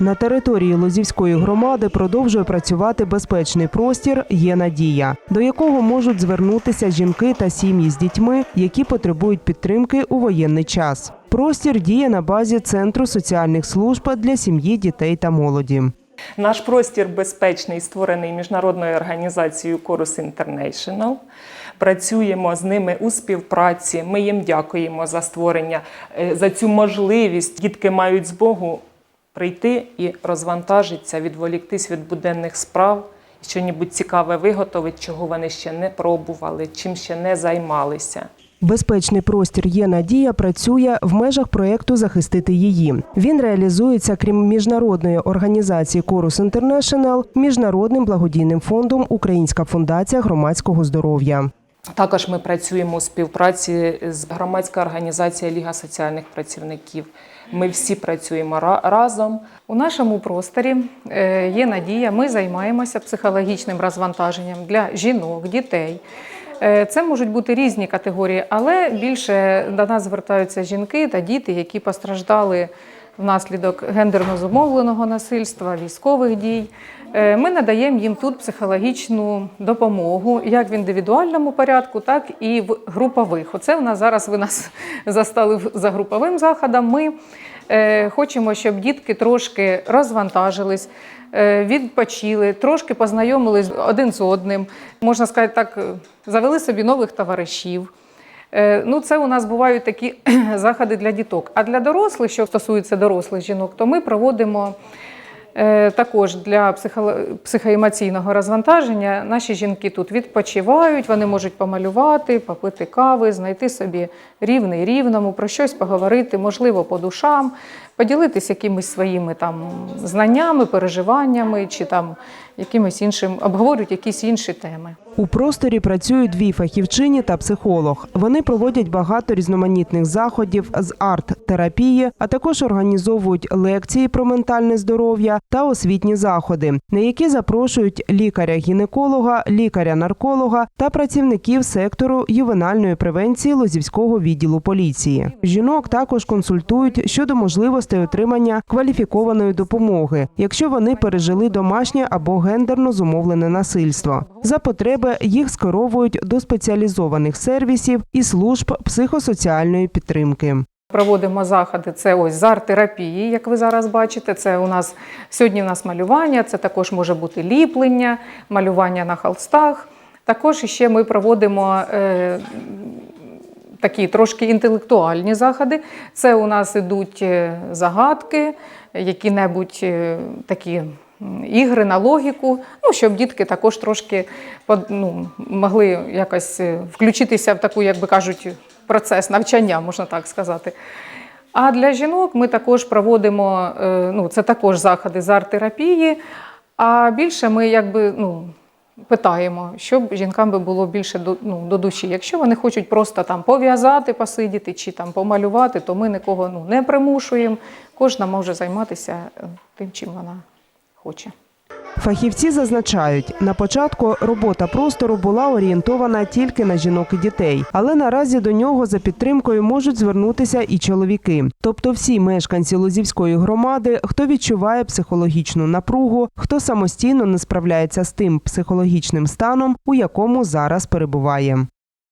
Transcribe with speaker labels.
Speaker 1: На території Лозівської громади продовжує працювати безпечний простір Є надія, до якого можуть звернутися жінки та сім'ї з дітьми, які потребують підтримки у воєнний час. Простір діє на базі центру соціальних служб для сім'ї, дітей та молоді.
Speaker 2: Наш простір безпечний, створений міжнародною організацією Chorus International. Працюємо з ними у співпраці. Ми їм дякуємо за створення, е, за цю можливість. Дітки мають змогу прийти і розвантажитися, відволіктись від буденних справ, щось цікаве виготовити, чого вони ще не пробували, чим ще не займалися.
Speaker 1: Безпечний простір є надія працює в межах проєкту Захистити її. Він реалізується крім міжнародної організації Корус Інтернешнл, міжнародним благодійним фондом Українська фундація громадського здоров'я.
Speaker 2: Також ми працюємо у співпраці з громадською організацією Ліга соціальних працівників. Ми всі працюємо разом.
Speaker 3: У нашому просторі е, є надія. Ми займаємося психологічним розвантаженням для жінок, дітей. Е, Це можуть бути різні категорії, але більше до нас звертаються жінки та діти, які постраждали внаслідок гендерно зумовленого насильства, військових дій. Е, Ми надаємо їм тут психологічну допомогу як в індивідуальному порядку, так і в групових. Оце у нас зараз ви нас застали в- за груповим заходом. Ми е, хочемо, щоб дітки трошки розвантажились, е, відпочили, трошки познайомились один з одним. Можна сказати так, завели собі нових товаришів. Е, Ну, це у нас бувають такі заходи для діток. А для дорослих, що стосується дорослих жінок, то ми проводимо е, також для психоемоційного розвантаження. Наші жінки тут відпочивають, вони можуть помалювати, попити кави, знайти собі рівний рівному, про щось поговорити, можливо, по душам, поділитися якимись своїми там знаннями, переживаннями чи там якимось іншим, обговорюють якісь інші теми.
Speaker 1: У просторі працюють дві фахівчині та психолог. Вони проводять багато різноманітних заходів з арт-терапії, а також організовують лекції про ментальне здоров'я та освітні заходи, на які запрошують лікаря-гінеколога, лікаря-нарколога та працівників сектору ювенальної превенції Лозівського відділу поліції. Жінок також консультують щодо можливостей отримання кваліфікованої допомоги, якщо вони пережили домашнє або гендерно зумовлене насильство. За потреби їх скеровують до спеціалізованих сервісів і служб психосоціальної підтримки.
Speaker 3: Проводимо заходи. Це ось з арт-терапії, як ви зараз бачите. Це у нас сьогодні у нас малювання, це також може бути ліплення, малювання на холстах. Також ще ми проводимо е, такі трошки інтелектуальні заходи. Це у нас ідуть е, загадки, які-небудь е, такі. Ігри на логіку, ну щоб дітки також трошки ну, могли якось е, включитися в таку, як би кажуть, процес навчання, можна так сказати. А для жінок ми також проводимо, е, ну, це також заходи з арт-терапії, а більше ми якби, ну, питаємо, щоб жінкам би було більше до, ну, до душі. Якщо вони хочуть просто там пов'язати, посидіти чи там помалювати, то ми нікого ну, не примушуємо. Кожна може займатися е, тим, чим вона хоче.
Speaker 1: Фахівці зазначають, на початку робота простору була орієнтована тільки на жінок і дітей, але наразі до нього за підтримкою можуть звернутися і чоловіки. Тобто всі мешканці Лозівської громади, хто відчуває психологічну напругу, хто самостійно не справляється з тим психологічним станом, у якому зараз перебуває.